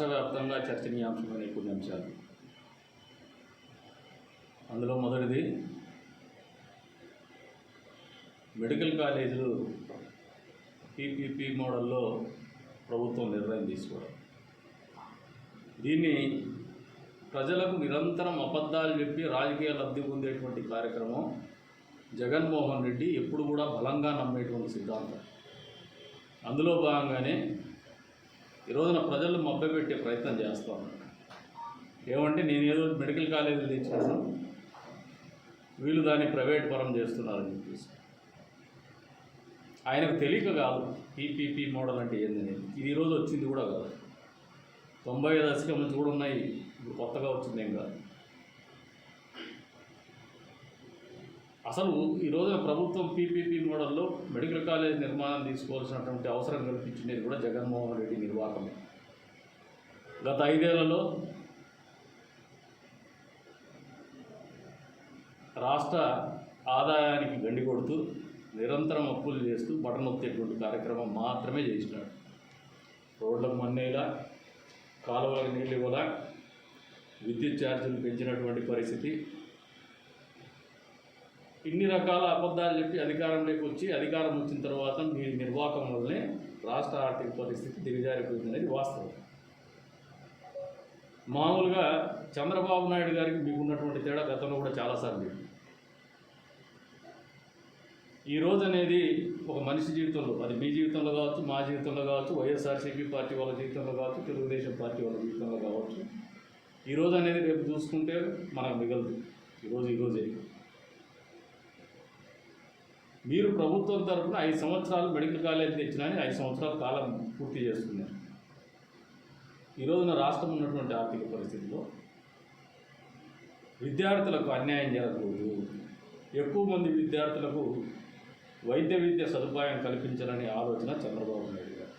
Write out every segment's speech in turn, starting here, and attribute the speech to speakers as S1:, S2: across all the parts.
S1: రాష్ట్ర వ్యాప్తంగా చర్చనీయాంశమైన కొన్ని అంశాలు అందులో మొదటిది మెడికల్ కాలేజీలు పీపీపీ మోడల్లో ప్రభుత్వం నిర్ణయం తీసుకోవడం. దీన్ని ప్రజలకు నిరంతరం అబద్ధాలు చెప్పి రాజకీయ లబ్ధి పొందేటువంటి కార్యక్రమం జగన్మోహన్ రెడ్డి ఎప్పుడు కూడా బలంగా నమ్మేటువంటి సిద్ధాంతం. అందులో భాగంగానే ఈ రోజున ప్రజలు మభ్యపెట్టే ప్రయత్నం చేస్తూ ఉన్నారు. ఏమంటే నేను ఏదో మెడికల్ కాలేజీలు తెచ్చాను వీళ్ళు దాన్ని ప్రైవేట్ పరం చేస్తున్నారని చెప్పేసి. ఆయనకు తెలియక కాదు పీపీపీ మోడల్ అంటే ఏందని. ఇది ఈరోజు వచ్చింది కూడా కాదు. తొంభై దశకం నుంచి కూడా ఉన్నాయి. ఇప్పుడు కొత్తగా వచ్చింది ఏం కాదు. అసలు ఈ రోజున ప్రభుత్వం పీపీపీ మోడల్లో మెడికల్ కాలేజ్ నిర్మాణం తీసుకోవాల్సినటువంటి అవసరం కల్పించినది కూడా జగన్మోహన్ రెడ్డి నిర్వాహకమే. గత ఐదేళ్ళలో రాష్ట్ర ఆదాయానికి గండి కొడుతూ నిరంతరం అప్పులు చేస్తూ బటన్ నొక్కేటువంటి కార్యక్రమం మాత్రమే చేసినాడు. రోడ్లకు మన్నేలా కాలువలకు నీళ్ళు ఇవ్వలా విద్యుత్ ఛార్జీలు పెంచినటువంటి పరిస్థితి ఇన్ని రకాల అబద్ధాలు చెప్పి అధికారంలోకి వచ్చి అధికారం వచ్చిన తర్వాత మీ నిర్వాహకం వల్లనే రాష్ట్ర ఆర్థిక పరిస్థితి దిగజారిపోయిందనేది వాస్తవం. మామూలుగా చంద్రబాబు నాయుడు గారికి మీకు ఉన్నటువంటి తేడా గతంలో కూడా చాలాసార్లు చెప్పాను. ఈ రోజు అనేది ఒక మనిషి జీవితంలో అది మీ జీవితంలో కావచ్చు మా జీవితంలో కావచ్చు వైఎస్ఆర్సీపీ పార్టీ వాళ్ళ జీవితంలో కావచ్చు తెలుగుదేశం పార్టీ వాళ్ళ జీవితంలో కావచ్చు. ఈ రోజు అనేది రేపు చూసుకుంటే మనకు మిగలదు. ఈరోజు ఈరోజే మీరు ప్రభుత్వం తరఫున ఐదు సంవత్సరాలు మెడికల్ కాలేజ్ తెచ్చినని ఐదు సంవత్సరాల కాలం పూర్తి చేస్తున్నారు ఈ రోజున రాష్ట్రం ఉన్నటువంటి ఆర్థిక పరిస్థితిలో విద్యార్థులకు అన్యాయం జరగకూడదు. ఎక్కువ మంది విద్యార్థులకు వైద్య విద్య సదుపాయం కల్పించాలనే ఆలోచన చంద్రబాబు నాయుడు గారు.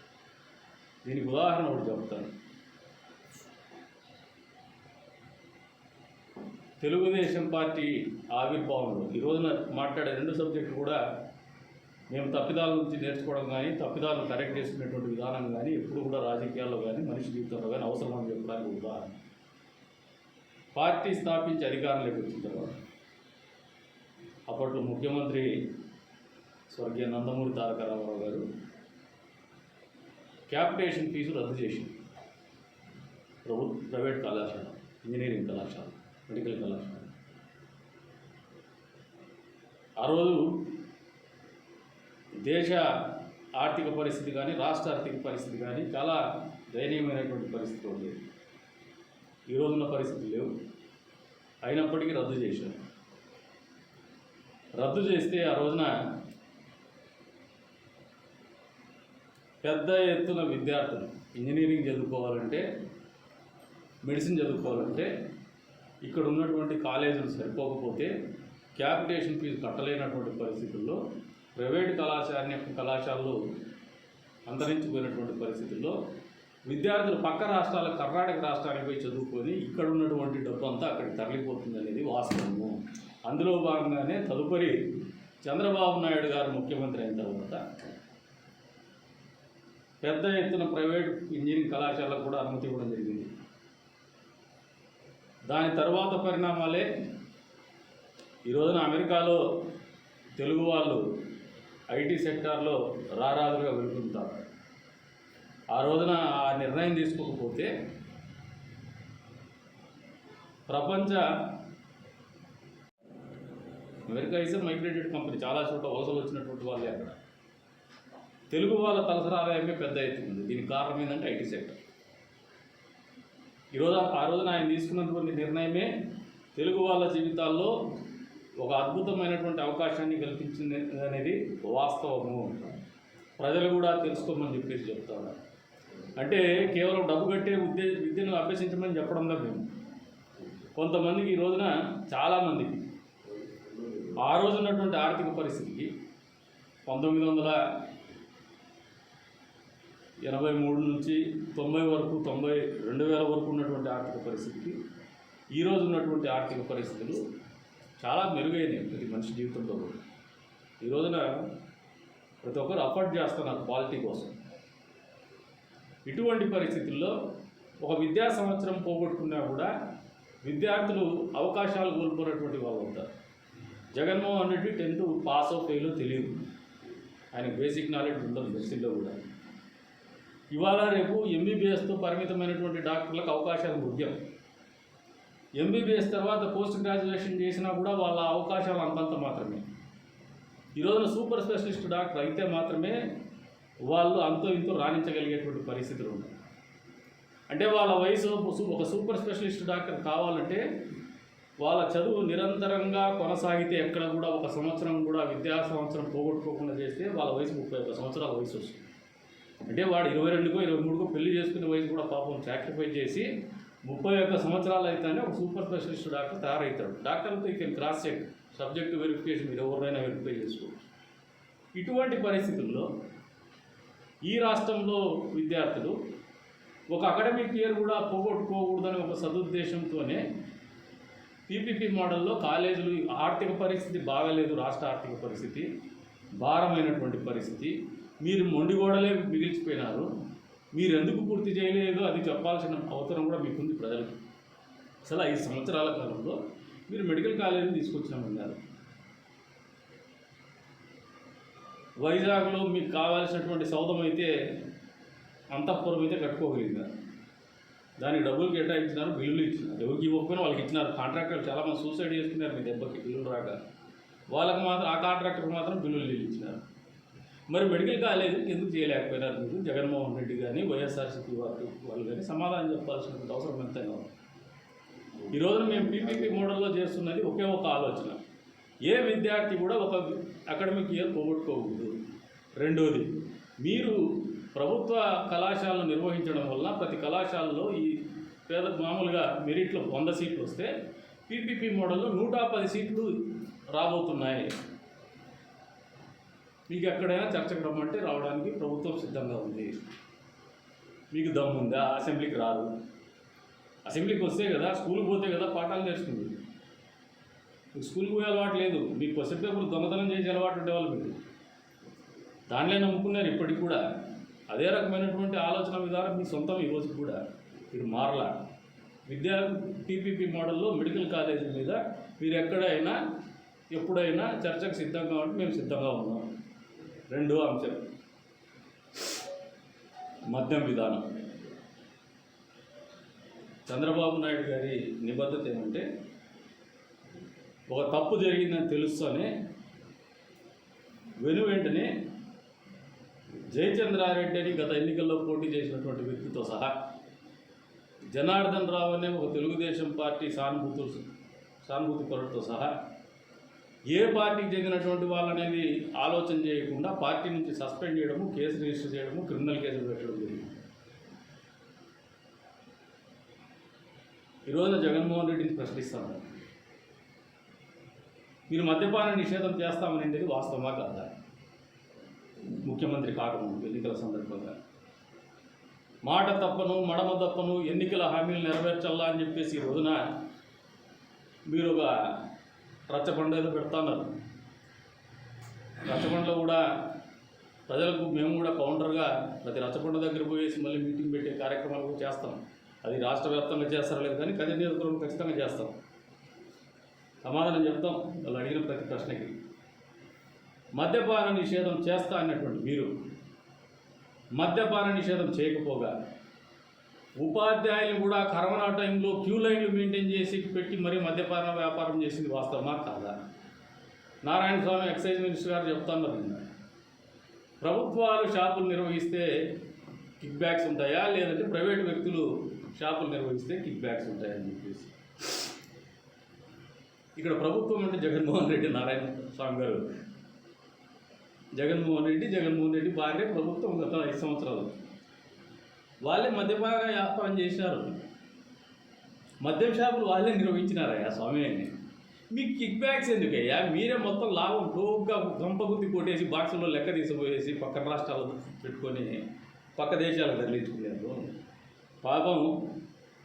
S1: దీనికి ఉదాహరణ ఒకటి చెప్తాను. తెలుగుదేశం పార్టీ ఆవిర్భావంలో ఈ రోజున మాట్లాడే రెండు సబ్జెక్టులు కూడా మేము తప్పిదాల నుంచి నేర్చుకోవడం కానీ తప్పిదాలను కరెక్ట్ చేసుకునేటువంటి విధానం కానీ ఎప్పుడు కూడా రాజకీయాల్లో కానీ మనిషి జీవితంలో కానీ అవసరం అని చెప్పడానికి ఉదాహరణ. పార్టీ స్థాపించి అధికారంలోకి వచ్చిన తర్వాత అప్పట్లో ముఖ్యమంత్రి స్వర్గీయ నందమూరి తారక రామారావు గారు క్యాపిటేషన్ ఫీజు రద్దు చేసింది ప్రభుత్వ ప్రైవేట్ కళాశాల ఇంజనీరింగ్ కళాశాల. మెడికల్ కళాశాల ఆ రోజు దేశ ఆర్థిక పరిస్థితి కానీ రాష్ట్ర ఆర్థిక పరిస్థితి కానీ చాలా దయనీయమైనటువంటి పరిస్థితి ఉంది. ఈ రోజున్న పరిస్థితి లేవు. అయినప్పటికీ రద్దు చేశారు. రద్దు చేస్తే ఆ రోజున పెద్ద ఎత్తున విద్యార్థులు ఇంజనీరింగ్ చదువుకోవాలంటే మెడిసిన్ చదువుకోవాలంటే ఇక్కడ ఉన్నటువంటి కాలేజీలు సరిపోకపోతే క్యాపిటేషన్ ఫీజు కట్టలేనటువంటి పరిస్థితుల్లో ప్రైవేట్ కళాశాల కళాశాలలు అంతరించిపోయినటువంటి పరిస్థితుల్లో విద్యార్థులు పక్క రాష్ట్రాల కర్ణాటక రాష్ట్రానికి పోయి చదువుకొని ఇక్కడ ఉన్నటువంటి డబ్బు అంతా అక్కడికి తరలిపోతుంది అనేది వాస్తవము. అందులో భాగంగానే తదుపరి చంద్రబాబు నాయుడు గారు ముఖ్యమంత్రి అయిన తర్వాత పెద్ద ఎత్తున ప్రైవేట్ ఇంజనీరింగ్ కళాశాలకు కూడా అనుమతి ఇవ్వడం జరిగింది. దాని తర్వాత పరిణామాలే ఈ రోజున అమెరికాలో తెలుగు వాళ్ళు ఐటీ సెక్టార్లో రారాదులుగా వెళ్తుంటారు ఆ రోజున ఆ నిర్ణయం తీసుకోకపోతే ప్రపంచ అమెరికా ఇస్ మైగ్రేటెడ్ కంపెనీ చాలా చోట్ల వలసలు వచ్చినటువంటి వాళ్ళే అక్కడ. తెలుగు వాళ్ళ తలసరి ఆదాయమే పెద్ద అవుతుంది దీనికి కారణం ఏంటంటే ఐటీ సెక్టర్. ఈరోజు ఆ రోజున ఆయన తీసుకున్నటువంటి నిర్ణయమే తెలుగు వాళ్ళ జీవితాల్లో ఒక అద్భుతమైనటువంటి అవకాశాన్ని కల్పించింది అనేది వాస్తవము. ప్రజలు కూడా తెలుసుకోమని చెప్పేసి చెప్తాను అంటే కేవలం డబ్బు కట్టే ఉద్దే విద్యను అభ్యసించమని చెప్పడంలో మేము కొంతమందికి ఈ రోజున చాలామందికి ఆ రోజున్నటువంటి ఆర్థిక పరిస్థితికి పంతొమ్మిది వందల ఎనభై మూడు నుంచి తొంభై వరకు తొంభై రెండు వేల వరకు ఉన్నటువంటి ఆర్థిక పరిస్థితికి ఈరోజు ఉన్నటువంటి ఆర్థిక పరిస్థితులు చాలా మెరుగైనాయి ప్రతి మనిషి జీవితంలో కూడా. ఈ రోజున ప్రతి ఒక్కరు అఫోర్డ్ చేస్తున్నారు క్వాలిటీ కోసం. ఇటువంటి పరిస్థితుల్లో ఒక విద్యా సంవత్సరం పోగొట్టుకున్నా కూడా విద్యార్థులు అవకాశాలు కోల్పోయినటువంటి వాళ్ళు ఉంటారు. Jaganmohan Reddy tenth pass of fail తెలియదు. ఆయన బేసిక్ నాలెడ్జ్ ఉండదు మెస్సిల్లో కూడా. ఇవాళ రేపు ఎంబీబీఎస్తో పరిమితమైనటువంటి డాక్టర్లకు అవకాశాలు ముఖ్యం. ఎంబీబీఎస్ తర్వాత పోస్ట్ గ్రాడ్యుయేషన్ చేసినా కూడా వాళ్ళ అవకాశాలు అంతంత మాత్రమే. ఈరోజున సూపర్ స్పెషలిస్ట్ డాక్టర్ అయితే మాత్రమే వాళ్ళు అంతో ఇంతో రాణించగలిగేటువంటి పరిస్థితులు ఉన్నాయి. అంటే వాళ్ళ వయసు ఒక సూపర్ స్పెషలిస్ట్ డాక్టర్ కావాలంటే వాళ్ళ చదువు నిరంతరంగా కొనసాగితే ఎక్కడ కూడా ఒక సంవత్సరం కూడా విద్యా సంవత్సరం పోగొట్టుకోకుండా చేస్తే వాళ్ళ వయసు ముప్పై ఒక సంవత్సరాల వయసు వస్తుంది. అంటే వాడు ఇరవై రెండుకో ఇరవై మూడుకో పెళ్ళి చేసుకునే వయసు కూడా పాపం సాక్రిఫైస్ చేసి ముప్పై ఒక్క సంవత్సరాలు అయితేనే ఒక సూపర్ స్పెషలిస్ట్ డాక్టర్ తయారవుతాడు డాక్టర్తో ఈ can cross check subject verification మీరు ఎవరినైనా వెరిఫై చేసుకోవచ్చు. ఇటువంటి పరిస్థితుల్లో ఈ రాష్ట్రంలో విద్యార్థులు ఒక అకాడమిక్ ఇయర్ కూడా పోగొట్టుకోకూడదని ఒక సదుద్దేశంతోనే పీపీపీ మోడల్లో కాలేజీలు ఆర్థిక పరిస్థితి బాగలేదు రాష్ట్ర ఆర్థిక పరిస్థితి భారమైనటువంటి పరిస్థితి. మీరు మొండిగోడలే మిగిల్చిపోయినారు. మీరు ఎందుకు పూర్తి చేయలేదో అది చెప్పాల్సిన అవసరం కూడా మీకుంది ప్రజలకు. అసలు ఐదు సంవత్సరాల కాలంలో మీరు మెడికల్ కాలేజీని తీసుకొచ్చినామన్నారు వైజాగ్లో మీకు కావాల్సినటువంటి సౌదం అయితే అంతఃపురం అయితే కట్టుకోగలిగినారు దానికి డబ్బులు కేటాయించినారు బిల్లులు ఇచ్చినారు. ఎవరికి ఇవ్వకపోయినా వాళ్ళకి ఇచ్చినారు. కాంట్రాక్టర్లు చాలామంది సూసైడ్ చేసుకున్నారు మీ దెబ్బకి బిల్లులు రాక. వాళ్ళకి మాత్రం ఆ కాంట్రాక్టర్కి మాత్రం బిల్లులు ఇచ్చినారు. మరి మెడికల్ కాలేజ్ ఎందుకు చేయలేకపోయినారు మీరు? జగన్మోహన్ రెడ్డి కానీ వైఎస్ఆర్సీపీ వారు వాళ్ళు కానీ సమాధానం చెప్పాల్సినటువంటి అవసరం ఎంతైనా ఉంది. ఈ రోజున మేము పీపీపీ మోడల్లో చేస్తున్నది ఒకే ఒక ఆలోచన. ఏ విద్యార్థి కూడా ఒక అకాడమిక్ ఇయర్ పోగొట్టుకోకూడదు. రెండోది మీరు ప్రభుత్వ కళాశాలను నిర్వహించడం వల్ల ప్రతి కళాశాలలో ఈ పేద మామూలుగా మెరిట్లో వంద సీట్లు వస్తే పీపీపీ మోడల్లో నూట పది సీట్లు రాబోతున్నాయి. మీకు ఎక్కడైనా చర్చకు రమ్మంటే రావడానికి ప్రభుత్వం సిద్ధంగా ఉంది. మీకు దమ్ముందా అసెంబ్లీకి రాదు. అసెంబ్లీకి వస్తే కదా స్కూల్కి పోతే కదా పాఠాలు నేర్చుకుంది. మీకు స్కూల్కి పోయే అలవాటు లేదు. మీకు క్వశ్చన్ పేపర్ దొంగతనం చేసే అలవాటు ఉండేవాళ్ళు మీకు దానిలో నమ్ముకున్నారు ఇప్పటికి కూడా. అదే రకమైనటువంటి ఆలోచన విధానం మీ సొంతం ఈరోజు కూడా. మీరు మారలా. విద్యా టీపీపీ మోడల్లో మెడికల్ కాలేజీ మీద మీరు ఎక్కడైనా ఎప్పుడైనా చర్చకు సిద్ధంగా ఉంటే మేము సిద్ధంగా ఉన్నాం. రెండో అంశం. మద్యం విధానం. చంద్రబాబు నాయుడు గారి నిబద్ధత ఏమంటే ఒక తప్పు జరిగిందని తెలుస్తూనే వెను వెంటనే జయచంద్రారెడ్డి అని గత ఎన్నికల్లో పోటీ చేసినటువంటి వ్యక్తితో సహా జనార్దన్ రావు అనే ఒక తెలుగుదేశం పార్టీ సానుభూతు సానుభూతి పరుడితో సహా ఏ పార్టీకి చెందినటువంటి వాళ్ళనేది ఆలోచన చేయకుండా పార్టీ నుంచి సస్పెండ్ చేయడము కేసు రిజిస్టర్ చేయడము క్రిమినల్ కేసులు పెట్టడం జరిగింది. ఈరోజున జగన్మోహన్ రెడ్డిని ప్రశ్నిస్తాను మీరు మద్యపాన నిషేధం చేస్తామనేది వాస్తవమా కాదా? ముఖ్యమంత్రి కాకముందు ఎన్నికల సందర్భంగా. మాట తప్పను మడమ తప్పను ఎన్నికల హామీలు నెరవేర్చాలా అని చెప్పేసి ఈ రోజున మీరు ఒక రచ్చబండ ఏదో రచ్చబండలో కూడా ప్రజలకు మేము కూడా కౌంటర్గా ప్రతి రచ్చబండ దగ్గర పోయేసి మళ్ళీ మీటింగ్ పెట్టే కార్యక్రమాలు చేస్తాం. అది రాష్ట్ర వ్యాప్తంగా చేస్తారో లేదు కానీ కది నియోజకవర్గం ఖచ్చితంగా చేస్తాం. సమాధానం చెప్తాం. వాళ్ళు అడిగిన ప్రతి ప్రశ్నకి. మద్యపాన నిషేధం చేస్తా అన్నటువంటి మీరు మద్యపాన నిషేధం చేయకపోగా ఉపాధ్యాయులు కూడా కరోనా టైంలో క్యూ లైన్లు మెయింటైన్ చేసి పెట్టి మరీ మద్యపాన వ్యాపారం చేసింది వాస్తవమా కాదా? నారాయణ స్వామి ఎక్సైజ్ మినిస్టర్ గారు చెప్తున్నారు. ప్రభుత్వాలు షాపులు నిర్వహిస్తే కిక్ బ్యాక్స్ ఉంటాయా? లేదంటే ప్రైవేట్ వ్యక్తులు షాపులు నిర్వహిస్తే కిక్ బ్యాక్స్ ఉంటాయని చెప్పేసి. ఇక్కడ ప్రభుత్వం అంటే జగన్మోహన్ రెడ్డి నారాయణ స్వామి గారు. జగన్మోహన్ రెడ్డి జగన్మోహన్ రెడ్డి భార్య ప్రభుత్వం గత ఐదు సంవత్సరాలు. వాళ్ళే మద్యపాన వ్యాపారం చేశారు. మద్యం షాపులు వాళ్ళే నిర్వహించినారయ్యా స్వామి మీకు కిక్ బ్యాక్స్ ఎందుకయ్యా? మీరే మొత్తం లాభం టోగ్గా గంపగుద్ది కొట్టేసి బాక్సుల్లో లెక్క తీసిపోయేసి పక్క రాష్ట్రాలు పెట్టుకొని పక్క దేశాలకు తరలించుకున్నారు పాపం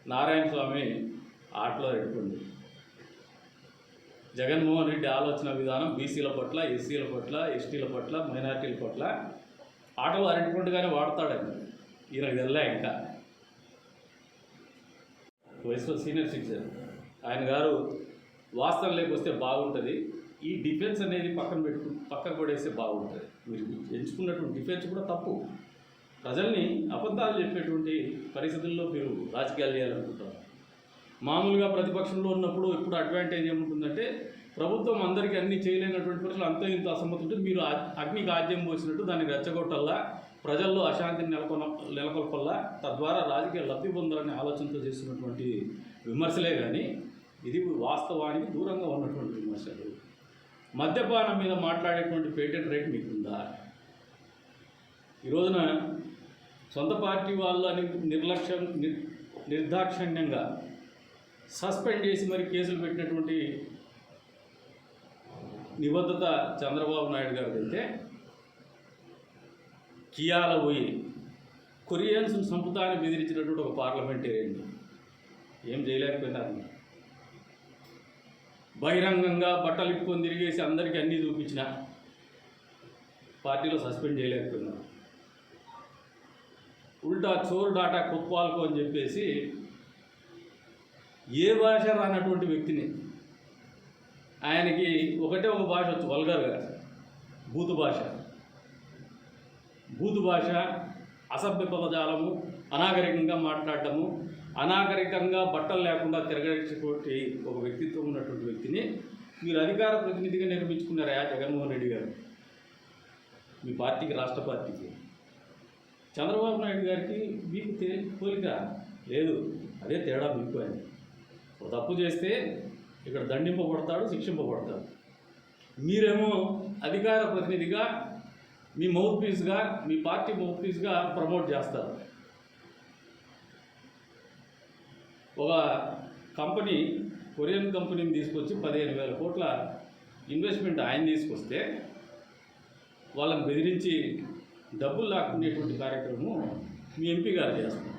S1: నారాయణ స్వామి ఆటలో పెట్టుకుంది జగన్మోహన్ రెడ్డి ఆలోచన విధానం బీసీల పట్ల ఎస్సీల పట్ల ఎస్టీల పట్ల మైనార్టీల పట్ల ఆటలు అరటిపండుగానే వాడతాడని ఈయనకు తెల్లా ఇంకా. వయసులో సీనియర్ సిటిజన్. ఆయన గారు వాస్తవం లేకొస్తే బాగుంటుంది. ఈ డిఫెన్స్ అనేది పక్కన పెట్టు పక్కన పడేస్తే బాగుంటుంది. మీరు ఎంచుకున్నటువంటి డిఫెన్స్ కూడా తప్పు. ప్రజల్ని అబద్ధాలు చెప్పేటువంటి పరిస్థితుల్లో మీరు రాజకీయాలు చేయాలనుకుంటారు. మామూలుగా ప్రతిపక్షంలో ఉన్నప్పుడు ఇప్పుడు అడ్వాంటేజ్ ఏముంటుందంటే ప్రభుత్వం అందరికీ అన్ని చేయలేనటువంటి పరిస్థితులు అంత ఇంత అసమ్మతి ఉంటుంది. మీరు అగ్నికి ఆద్యం పోసినట్టు దాన్ని రెచ్చగొట్టల్లా ప్రజల్లో అశాంతిని నెలకొన నెలకొల్పల్లా తద్వారా రాజకీయ లబ్ధి పొందాలనే ఆలోచనతో చేస్తున్నటువంటి విమర్శలే కానీ ఇది వాస్తవానికి దూరంగా ఉన్నటువంటి విమర్శలు. మద్యపానం మీద మాట్లాడేటువంటి పేటెంట్ రైట్ మీకుందా? ఈ రోజున సొంత పార్టీ వాళ్ళని నిర్లక్ష్యం నిర్- నిర్దాక్షిణ్యంగా సస్పెండ్ చేసి మరి కేసులు పెట్టినటువంటి నిబద్ధత చంద్రబాబు నాయుడు గారు అయితే కియాల పోయి కొరియన్స్ సంపుతాన్ని బెదిరించినటువంటి ఒక పార్లమెంటేరియన్ ఏం చేయలేకపోయినారు. బహిరంగంగా బట్టలు ఇప్పుకొని తిరిగేసి అందరికీ అన్నీ చూపించిన పార్టీలో సస్పెండ్ చేయలేకపోయినారు. ఉల్టా చోరు డాటా కుప్పాలకు అని చెప్పేసి ఏ భాష రానటువంటి వ్యక్తిని ఆయనకి ఒకటే ఒక భాష వచ్చు వల్గర్ గారు భూత భాష. బూతు భాష అసభ్య పదజాలము అనాగరికంగా మాట్లాడటము అనాగరికంగా బట్టలు లేకుండా తిరగేటువంటి ఒక వ్యక్తిత్వం ఉన్నటువంటి వ్యక్తిని మీరు అధికార ప్రతినిధిగా నిర్మించుకున్నారా జగన్మోహన్ రెడ్డి గారు? మీ పార్టీకి రాష్ట్ర పార్టీకి. చంద్రబాబు నాయుడు గారికి మీకు పోలిక లేదు. అదే తేడా మీకు అని. ఒక తప్పు చేస్తే ఇక్కడ దండింపబడతాడు శిక్షింపబడతాడు. మీరేమో అధికార ప్రతినిధిగా మీ మౌత్ పీస్గా మీ పార్టీ మౌత్ పీస్గా ప్రమోట్ చేస్తారు. ఒక కంపెనీ కొరియన్ కంపెనీని తీసుకొచ్చి పదిహేను వేల కోట్ల ఇన్వెస్ట్మెంట్ ఆయన తీసుకొస్తే వాళ్ళని బెదిరించి డబ్బులు లాక్కునేటువంటి కార్యక్రమం మీ ఎంపీ గారు చేస్తారు.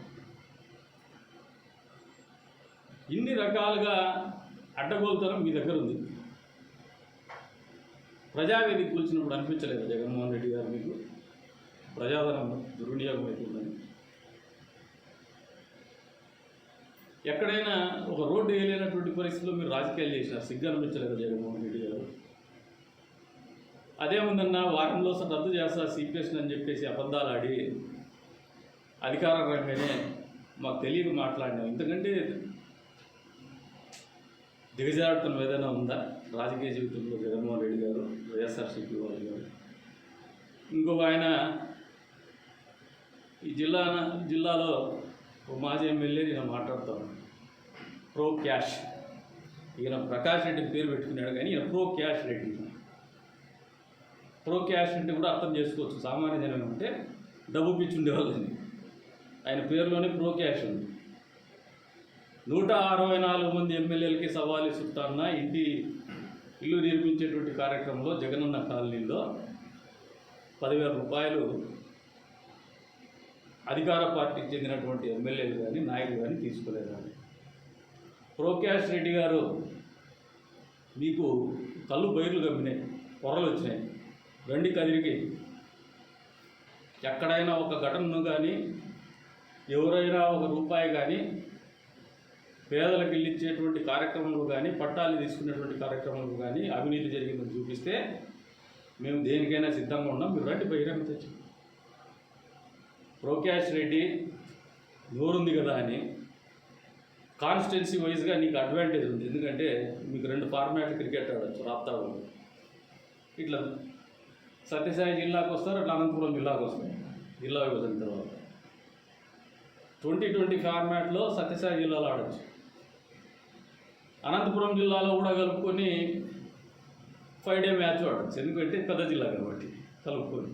S1: ఇన్ని రకాలుగా అడ్డగోలుతనం మీ దగ్గర ఉంది. ప్రజావేది కూల్చినప్పుడు అనిపించలేదు జగన్మోహన్ రెడ్డి గారు మీకు? ప్రజాధనం దుర్వినియోగం అవుతుందని ఎక్కడైనా ఒక రోడ్డు వేయలేనటువంటి పరిస్థితుల్లో మీరు రాజకీయాలు చేసినారు సిగ్గు అనిపించలేదు జగన్మోహన్ రెడ్డి గారు? అదేముందన్నా వారంలో రద్దు చేస్తా సిపిఎస్ అని చెప్పేసి అబద్ధాలు ఆడి అధికార రంగానే మాకు తెలియక మాట్లాడినాం. ఎందుకంటే దిగజారుతున్న ఏదైనా ఉందా? రాజకీయ జీవితంలో జగన్మోహన్ రెడ్డి గారు వైఎస్ఆర్సీపీ వాళ్ళు గారు. ఇంకొక ఆయన ఈ జిల్లా జిల్లాలో మాజీ ఎమ్మెల్యే నేను మాట్లాడతాను. Pro cash. ఈయన ప్రకాష్ రెడ్డి పేరు పెట్టుకున్నాడు కానీ ఈయన pro cash Reddy. Pro cash అంటే కూడా అర్థం చేసుకోవచ్చు. సామాన్య జనం అంటే డబ్బు పిచ్చుండేవాళ్ళని ఆయన పేరులోనే ప్రో క్యాష్ ఉంది. నూట అరవై నాలుగు మంది ఎమ్మెల్యేలకి సవాలు ఇస్తున్నా ఇంటి ఇల్లు నిర్మించేటువంటి కార్యక్రమంలో జగనన్న కాలనీలో పదివేల రూపాయలు అధికార పార్టీకి చెందినటువంటి ఎమ్మెల్యేలు కానీ నాయకులు కానీ తీసుకోలేదు ప్రోక్యాష్ రెడ్డి గారు మీకు కళ్ళు బయర్లు కమ్మినాయి పొరలు వచ్చినాయి. రండి కదిరికి ఎక్కడైనా ఒక ఘటనను కానీ ఎవరైనా ఒక రూపాయి కానీ పేదలకు ఇల్లు ఇచ్చేటువంటి కార్యక్రమాలు కానీ పట్టాలు తీసుకునేటువంటి కార్యక్రమాలు కానీ అవినీతి జరిగిందని చూపిస్తే మేము దేనికైనా సిద్ధంగా ఉన్నాం. మీరు రండి బహిరంగ చర్చ. ప్రోకాష్ రెడ్డి నోరుంది కదా అని కాన్స్టిట్యున్సీ వైజ్గా నీకు అడ్వాంటేజ్ ఉంది. ఎందుకంటే మీకు రెండు ఫార్మాట్లు క్రికెట్ ఆడచ్చు రాప్తాడు ఇట్లా సత్యసాయి జిల్లాకు వస్తారు అట్లా అనంతపురం జిల్లాకు వస్తారు. జిల్లా విభజన తర్వాత. ట్వంటీ ట్వంటీ ఫార్మాట్లో సత్యసాయి జిల్లాలో ఆడచ్చు. అనంతపురం జిల్లాలో కూడా కలుపుకొని ఫైవ్ డే మ్యాచ్ ఆడచ్చు ఎందుకంటే పెద్ద జిల్లా కాబట్టి కలుపుకొని.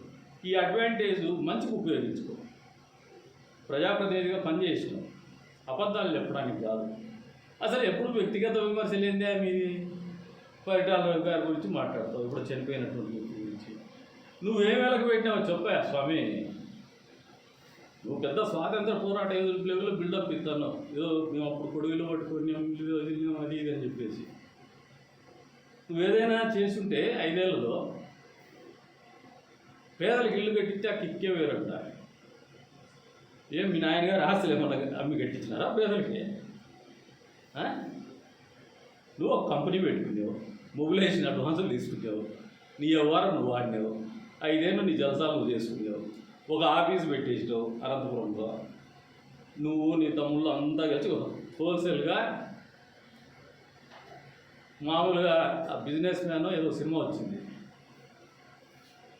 S1: ఈ అడ్వాంటేజ్ మంచికి ఉపయోగించుకో. ప్రజాప్రతినిధిగా పనిచేసినాం. అబద్ధాలు చెప్పడానికి కాదు. అసలు ఎప్పుడు వ్యక్తిగత విమర్శలు ఏందే మీది పరిటాల గారి గురించి మాట్లాడతావు. ఇప్పుడు చనిపోయినటువంటి వ్యక్తి గురించి. నువ్వేం వెలక పెట్టినావు చెప్పా స్వామి. నువ్వు పెద్ద స్వాతంత్ర పోరాట లెవెల్లో బిల్డప్ ఇస్తున్నావు ఏదో మేము అప్పుడు కొడుగులు పట్టుకొని అది ఇది అని చెప్పేసి. నువ్వేదైనా చేసుంటే ఐదేళ్ళలో పేదలకు ఇల్లు కట్టిస్తే ఆ కిక్కే వేరంట. ఏం మీ నాయనగారు ఆస్తులు ఏమన్నా అమ్మి కట్టించినారా పేదలకి? నువ్వు ఒక కంపెనీ పెట్టుకున్నావు మొబిలైజేషన్ అడ్వాన్సులు తీసుకున్నావు నీ వ్యవహారం నువ్వు వాడినావు ఐదేళ్ళు నీ జలసాలు నువ్వు చేసుకున్నావు ఒక ఆఫీస్ పెట్టేసినావు అనంతపురంలో. నువ్వు నీ తమ్ముళ్ళు అంతా కలిసి హోల్సేల్గా మామూలుగా ఆ బిజినెస్ మ్యాన్ ఏదో సినిమా వచ్చింది.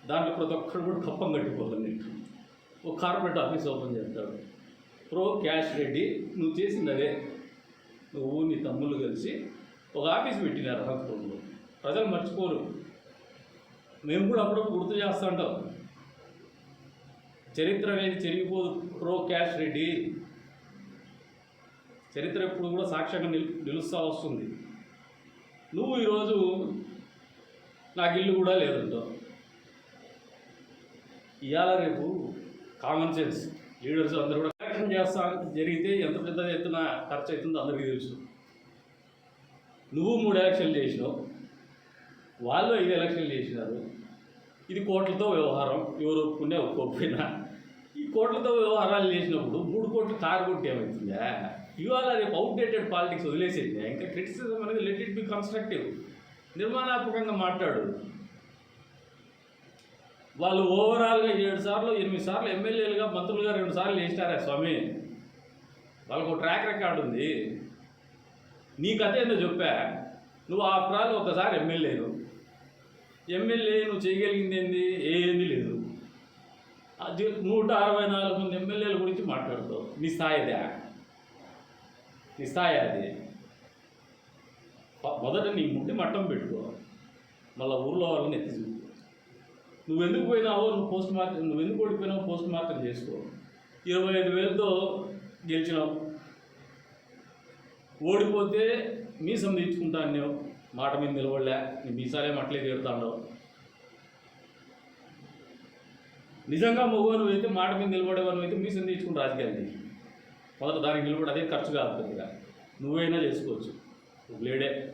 S1: దాంట్లో ప్రతి ఒక్కరు కూడా కప్పం కట్టిపోతుంది నీకు ఒక కార్పొరేట్ ఆఫీస్ ఓపెన్ చేస్తాడు. ప్రో క్యాష్ రెడ్డి నువ్వు చేసింది అదే. నువ్వు నీ తమ్ముళ్ళు కలిసి ఒక ఆఫీస్ పెట్టినారు అనంతపురంలో. ప్రజలు మర్చిపోరు. మేము కూడా అప్పుడప్పుడు గుర్తు చేస్తూ ఉంటాం. చరిత్ర అనేది చెరిగిపోదు ప్రో క్యాష్ రెడ్డి. చరిత్ర ఎప్పుడు కూడా సాక్ష్యంగా నిలు నిలుస్తూ వస్తుంది. నువ్వు ఈరోజు నాకు ఇల్లు కూడా లేదంటావు ఇవాళ రేపు కామన్ సెన్స్ లీడర్స్ అందరూ కూడా ఎలక్షన్ చేస్తా జరిగితే ఎంత పెద్ద ఎత్తున ఖర్చు అవుతుందో అందరికీ తెలుసు. నువ్వు మూడు ఎలక్షన్లు చేసినావు. వాళ్ళు ఐదు ఎలక్షన్లు చేసినారు. ఇది కోట్లతో వ్యవహారం. ఎవరు ఒప్పుకునే ఒప్పుకోకపోయినా. కోట్లతో వ్యవహారాలు చేసినప్పుడు మూడు కోట్లు తారు కొట్టి ఏమవుతుందా ఇవాళ రేపు అవుట్డేటెడ్ పాలిటిక్స్ వదిలేసేది. ఇంకా క్రిటిసిజం అనేది లెట్ ఇట్ బి కన్స్ట్రక్టివ్ నిర్మాణాత్మకంగా మాట్లాడు. వాళ్ళు ఓవరాల్గా ఏడు సార్లు ఎనిమిది సార్లు ఎమ్మెల్యేలుగా మంత్రులుగా రెండు సార్లు చేసినారా స్వామి. వాళ్ళకు ఒక ట్రాక్ రికార్డ్ ఉంది. నీకు కథ ఏందో చెప్పా. నువ్వు ఆ ప్రాలు ఒకసారి ఎమ్మెల్యేను ఎమ్మెల్యే నువ్వు చేయగలిగింది ఏంది? ఏంది లేదు. అది నూట అరవై నాలుగు మంది ఎమ్మెల్యేల గురించి మాట్లాడుతావు నీ స్థాయిదా నీ స్థాయి అది. మొదట నీ ముందు మట్టం పెట్టుకో. మళ్ళీ ఊర్లో వాళ్ళని ఎత్తి చూపు. నువ్వు ఎందుకు పోయినావో నువ్వు పోస్ట్ మార్టం నువ్వు ఎందుకు ఓడిపోయినావో పోస్ట్ మార్టం చేసుకో. ఇరవై ఐదు వేలతో గెలిచినావు. ఓడిపోతే మీసం తెచ్చుకుంటాను అన్నావు. మాట మీద నిలబడలే. నీ మీసాలేం అట్లే తీరుతాండవు. నిజంగా మగవాను అయితే మాట మీద నిలబడేవాను అయితే మీసం తీసుకుని రాజకీయాలు చేయి మొదట దానికి నిలబడి అదే ఖర్చు కాదు పెద్దగా నువ్వైనా చేసుకోవచ్చు. నువ్వు లేడే.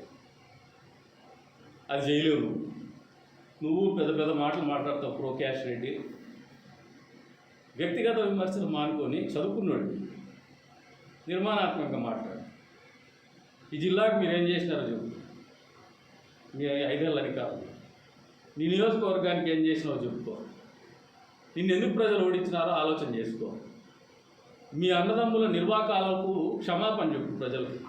S1: అది చేయలేవు నువ్వు. పెద్ద పెద్ద మాటలు మాట్లాడతావు ప్రోక్యాష్ రెడ్డి. వ్యక్తిగత విమర్శలు మానుకొని చదువుకున్నాడు. నిర్మాణాత్మకంగా మాట్లాడు. ఈ జిల్లాకు మీరేం చేసినారో చెప్పు. మీ ఐదేళ్ళని కాదు. నీ నియోజకవర్గానికి ఏం చేసినావో చెప్పుకో. నిన్ను ఎందుకు ప్రజలు ఓడించినారో ఆలోచన చేసుకో. మీ అన్నదమ్ముల నిర్వాకాలకు క్షమాపణ చెప్పు ప్రజలకు.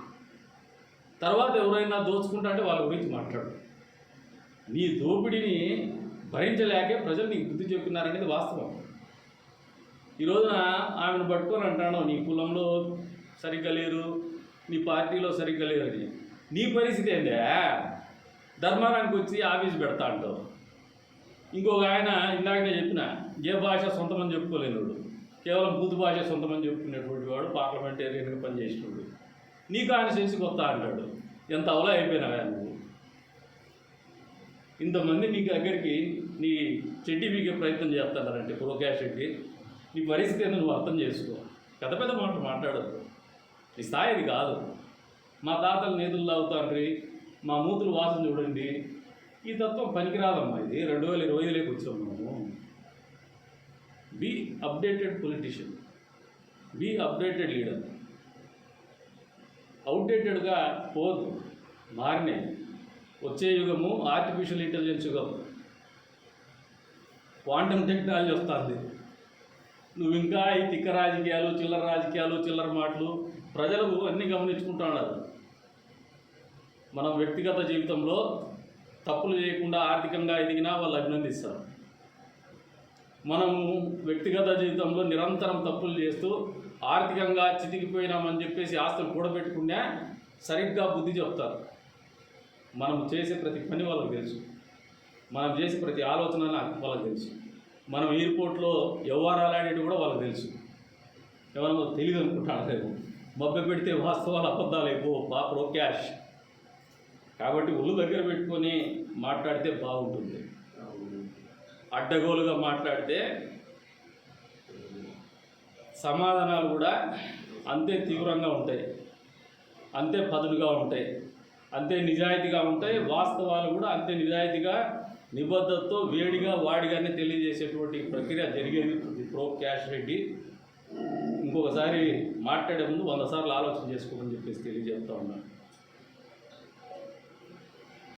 S1: తర్వాత ఎవరైనా దోచుకుంటా అంటే వాళ్ళ గురించి మాట్లాడు. నీ దోపిడీని భరించలేకే ప్రజలు నీకు బుద్ధి చెప్పినారనేది వాస్తవం. ఈ రోజున ఆమెను పట్టుకొని అంటాను నీ కులంలో సరిగ్గా లేరు నీ పార్టీలో సరిగ్గా లేరు అని. నీ పరిస్థితి ఏందే? ధర్మారానికి వచ్చి ఆఫీస్ పెడతా అంటావు. ఇంకొక ఆయన ఇందాకనే చెప్పిన ఏ భాష సొంతమని చెప్పుకోలేనివాడు కేవలం బూతు భాష సొంతమని చెప్పుకునేటువంటి వాడు పార్లమెంటేరియన్గా పనిచేసినప్పుడు నీకు ఆయన చేసి కొత్త అంటాడు. ఎంత అవలా అయిపోయినావా నువ్వు ఇంతమంది నీ దగ్గరికి నీ చెడ్డి మీకే ప్రయత్నం చేస్తున్నారంటే ప్రోక్యాష్ రెడ్డి నీ పరిస్థితి నువ్వు అర్థం చేసుకో. పెద్ద పెద్ద మాటలు మాట్లాడద్దు. నీ స్థాయి కాదు. మా తాతలు నేతులు తాగుతాండ్రి మా మూతులు వాసన చూడండి ఈ తత్వం పనికిరాదమ్మా ఇది. రెండు వేల ఇరవై ఐదులోకి వచ్చాం మనము be updated politician be updated leader అవుట్డేటెడ్గా పోదు. మారినే. వచ్చే యుగము ఆర్టిఫిషియల్ ఇంటెలిజెన్స్ యుగం. క్వాంటమ్ టెక్నాలజీ వస్తుంది. నువ్వు ఇంకా ఈ తిక్క రాజకీయాలు చిల్లర రాజకీయాలు చిల్లర మాటలు ప్రజలు అన్నీ గమనించుకుంటూ ఉన్నారు. మనం వ్యక్తిగత జీవితంలో తప్పులు చేయకుండా ఆర్థికంగా ఎదిగినా వాళ్ళు అభినందిస్తారు. మనము వ్యక్తిగత జీవితంలో నిరంతరం తప్పులు చేస్తూ ఆర్థికంగా చితికిపోయినామని చెప్పేసి ఆస్తులు కూడబెట్టుకున్నా సరిగ్గా బుద్ధి చెప్తారు. మనం చేసే ప్రతి పని వాళ్ళకి తెలుసు. మనం చేసే ప్రతి ఆలోచన వాళ్ళకి తెలుసు. మనం ఎయిర్పోర్ట్లో వ్యవహారాలు ఆడేవి కూడా వాళ్ళకి తెలుసు. ఎవరో తెలియదు అనుకుంటాను లేదు మభ్య పెడితే వాస్తవాలు అబద్ధాలు అయిపో బా ప్రో క్యాష్. కాబట్టి ఒళ్ళు దగ్గర పెట్టుకొని మాట్లాడితే బాగుంటుంది. అడ్డగోలుగా మాట్లాడితే సమాధానాలు కూడా అంతే తీవ్రంగా ఉంటాయి. అంతే పదులుగా ఉంటాయి. అంతే నిజాయితీగా ఉంటాయి. వాస్తవాలు కూడా అంతే నిజాయితీగా నిబద్ధతతో వేడిగా వాడిగానే తెలియజేసేటువంటి ప్రక్రియ జరిగేది ప్రో క్యాష్ రెడ్డి. ఇంకొకసారి మాట్లాడే ముందు వంద సార్లు ఆలోచన చేసుకోమని చెప్పేసి తెలియజేస్తా ఉన్నాను.